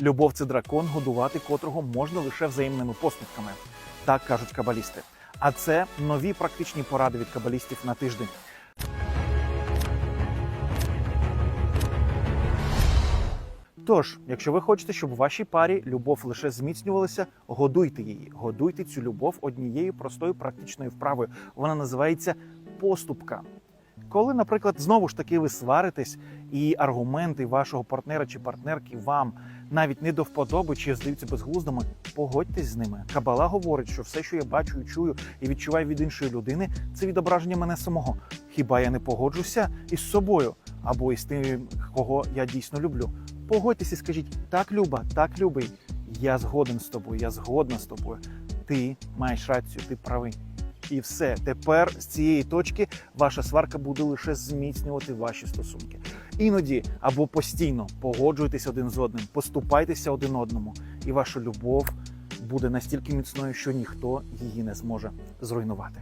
Любов це дракон, годувати котрого можна лише взаємними поступками. Так кажуть кабалісти. А це нові практичні поради від кабалістів на тиждень. Тож, якщо ви хочете, щоб у вашій парі любов лише зміцнювалася, годуйте її. Годуйте цю любов однією простою практичною вправою. Вона називається поступка. Коли, наприклад, знову ж таки ви сваритесь, і аргументи вашого партнера чи партнерки вам навіть не до вподоби чи здаються безглуздими, погодьтесь з ними. Кабала говорить, що все, що я бачу і чую і відчуваю від іншої людини, це відображення мене самого. Хіба я не погоджуся із собою або із тим, кого я дійсно люблю? Погодьтесь і скажіть: так, Люба, так, любий, я згоден з тобою, я згодна з тобою. Ти маєш рацію, ти правий. І все. Тепер з цієї точки ваша сварка буде лише зміцнювати ваші стосунки. Іноді або постійно погоджуйтесь один з одним, поступайтеся один одному, і ваша любов буде настільки міцною, що ніхто її не зможе зруйнувати.